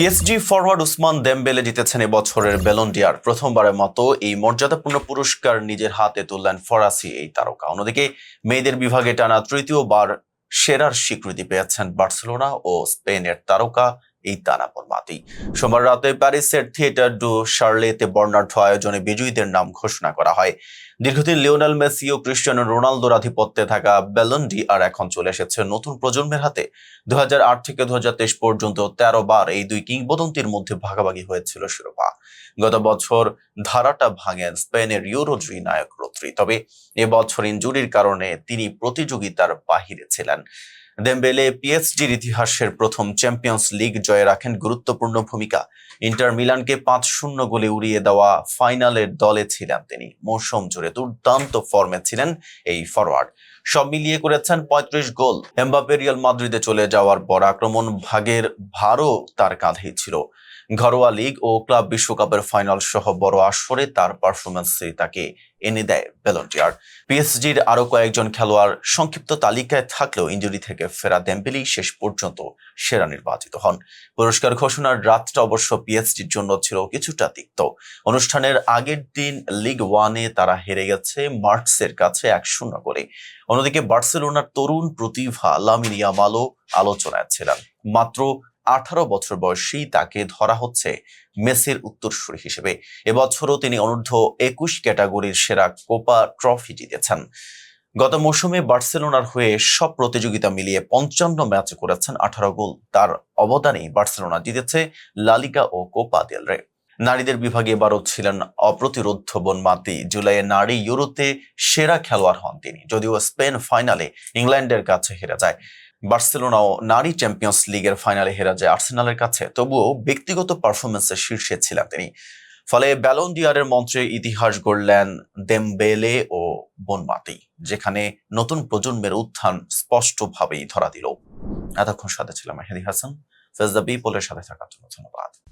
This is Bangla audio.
পিএসজি ফরওয়ার্ড উসমান দেমবেলে জিতেছেন এবছরের বেলন্ডিয়ার প্রথমবারের মতো এই মর্যাদাপূর্ণ পুরস্কার নিজের হাতে তুললেন ফরাসি এই তারকা। অন্যদিকে মেয়েদের বিভাগে টানা তৃতীয়বার সেরার স্বীকৃতি পেয়েছেন বার্সেলোনা ও স্পেনের তারকা এই তানাপন মাতি সোমবার রাতে প্যারিসের থিয়েটার ডু শার্লেতে বর্ণাঢ্য আয়োজনে বিজয়ীদের নাম ঘোষণা করা হয়। দীর্ঘদিন লিওনেল মেসি ও ক্রিস্টিয়ানো রোনালদোর আধিপত্যে থাকা বেলন্ডি আর এখন চলে এসেছে নতুন প্রজন্মের হাতে। দু হাজার আট থেকে দুহাজার তেইশ পর্যন্ত তেরো বার এই দুই কিংবদন্তির মধ্যে ভাগাভাগি হয়েছিল শিরোপা। গত বছর ধারাটা ভাঙেন স্পেনের ইউরোজয়ী নায়ক রোদ্রি তবে এবছর ইনজুরির কারণে তিনি প্রতিযোগিতার বাহিরে ছিলেন। দেমবেলে পিএসজির ইতিহাসের প্রথম চ্যাম্পিয়ন্স লিগ জয়ে রাখেন গুরুত্বপূর্ণ ভূমিকা। ইন্টার মিলানকে পাঁচ শূন্য গোলে উড়িয়ে দেওয়া ফাইনালের দলে ছিলেন তিনি। মৌসুম জুড়ে দুর্দান্ত ফর্মে ছিলেন এই ফরওয়ার্ড সব মিলিয়ে করেছেন পঁয়ত্রিশ গোল। এমবাপে রিয়াল মাদ্রিদে চলে যাওয়ার পর আক্রমণ ভাগের ভারও তার কাঁধেই ছিল। ঘরোয়া লিগ ও ক্লাব বিশ্বকাপের ফাইনাল সহ বড় আসরে তার পারফরমেন্সই তাকে এনে দেয় বেলন্টিয়ার পিএসজির আরও কয়েকজন খেলোয়াড় সংক্ষিপ্ত তালিকায় থাকলেও ইঞ্জুরি থেকে ফেরা দেম্বেলি শেষ পর্যন্ত সেরা নির্বাচিত হন। পুরস্কার ঘোষণার রাতটা অবশ্য পিএসজির জন্য ছিল কিছুটা তিক্ত। অনুষ্ঠানের আগের দিন লিগ ওয়ানে তারা হেরে গেছে মার্কসের কাছে এক শূন্য করে অন্যদিকে বার্সেলোনার তরুণ প্রতিভা লামিন ইয়ামালও আলোচনায় ছিলেন। মাত্র আঠারো বছর বয়সেই তাকে ধরা হচ্ছে মেসির উত্তরসূরি হিসেবে। এবছরও তিনি অনূর্ধ্ব একুশ ক্যাটাগরির সেরা কোপা ট্রফি জিতেছেন। গত মৌসুমে বার্সেলোনার হয়ে সব প্রতিযোগিতা মিলিয়ে পঞ্চান্ন ম্যাচে করেছেন আঠারো গোল। তার অবদানেই বার্সেলোনা জিতেছে লালিকা ও কোপা দেল রে। নারীদের বিভাগে এবারও ছিলেন অপ্রতিরোধ্য বনমাতি জুলাইয়ে নারী ইউরোতে সেরা খেলোয়াড় হন তিনি। যদিও স্পেন ফাইনালে ইংল্যান্ডের কাছে হেরে যায়। বার্সেলোনাও নারী চ্যাম্পিয়ন্স লিগের ফাইনালে হেরা যায় আর্সেনালের কাছে, তবুও ব্যক্তিগত পারফরমেন্সের শীর্ষে ছিলেন তিনি। ফলে ব্যালন ডিয়ারের মঞ্চে ইতিহাস গড়লেন দেমবেলে ও বনমাতি যেখানে নতুন প্রজন্মের উত্থান স্পষ্টভাবেই ধরা দিল। এতক্ষণ সাথে ছিলাম মেহেদি হাসান। ফেজদা বিপলের সাথে থাকার জন্য ধন্যবাদ।